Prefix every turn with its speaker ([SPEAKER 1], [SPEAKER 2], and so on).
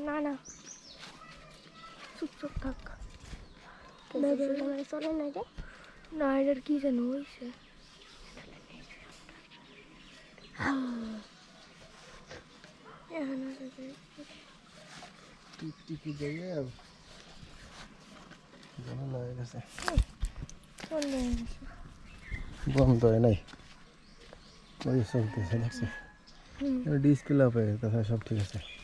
[SPEAKER 1] না না। চুপ চুপ থাক।
[SPEAKER 2] বাবা।
[SPEAKER 1] মানে চলে না রে
[SPEAKER 2] না এটার কি যেন হয়েছে?
[SPEAKER 1] এখন আর এই-
[SPEAKER 3] টিকটিকি দিয়ে বন্ধ হয়ে গেছে।
[SPEAKER 1] চলে গেছে।
[SPEAKER 3] বন্ধ হয় নাই। ওই চলতেছে দেখছি। ডিসপ্লে আপে তাছাড়া সব ঠিক আছে।